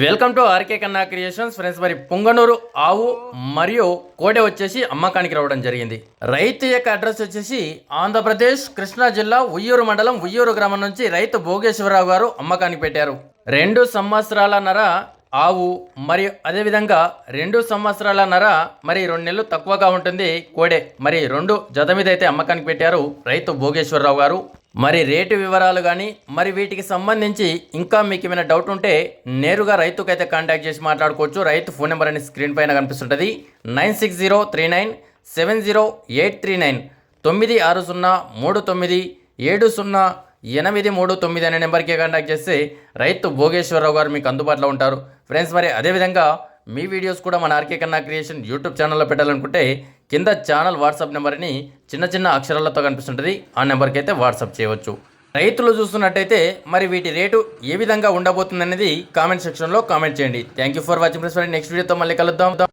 Welcome to RK Kanna creations. Friends మరి పొంగనూరు ఆవు మరియు కోడె వచ్చేసి అమ్మకానికి రావడం జరిగింది. రైతు యొక్క అడ్రస్ వచ్చేసి ఆంధ్రప్రదేశ్ కృష్ణా జిల్లా ఉయ్యూరు మండలం ఉయ్యూరు గ్రామం నుంచి రైతు భోగేశ్వరరావు గారు అమ్మకానికి పెట్టారు. రెండు సంవత్సరాల నర ఆవు మరియు అదేవిధంగా రెండు సంవత్సరాల నర మరి రెండు నెలలు తక్కువగా ఉంటుంది కోడె. మరి రెండు జత మీద అయితే అమ్మకానికి పెట్టారు రైతు భోగేశ్వరరావు గారు. మరి రేటు వివరాలు కానీ మరి వీటికి సంబంధించి ఇంకా మీకు ఏమైనా డౌట్ ఉంటే నేరుగా రైతుకైతే కాంటాక్ట్ చేసి మాట్లాడుకోవచ్చు. రైతు ఫోన్ నెంబర్ అనేది స్క్రీన్ పైన కనిపిస్తుంటుంది. Nine six zero three nine seven zero eight three nine తొమ్మిది ఆరు సున్నా మూడు తొమ్మిది ఏడు సున్నా ఎనిమిది మూడు తొమ్మిది అనే నెంబర్కి కాంటాక్ట్ చేస్తే రైతు భోగేశ్వరరావు గారు మీకు అందుబాటులో ఉంటారు. ఫ్రెండ్స్ మరి అదేవిధంగా మీ వీడియోస్ కూడా మన ఆర్కే కన్నా క్రియేషన్ యూట్యూబ్ ఛానల్లో పెట్టాలనుకుంటే కింద ఛానల్ వాట్సాప్ నెంబర్ని చిన్న చిన్న అక్షరాలతో కనిపిస్తుంటుంది. ఆ నెంబర్కి అయితే వాట్సాప్ చేయవచ్చు. రైతులు చూస్తున్నట్టయితే మరి వీటి రేటు ఏ విధంగా ఉండబోతుంది అనేది కామెంట్ సెక్షన్లో కామెంట్ చేయండి. Thank you for watching friends next వీడియోతో మళ్ళీ కలుద్దాం.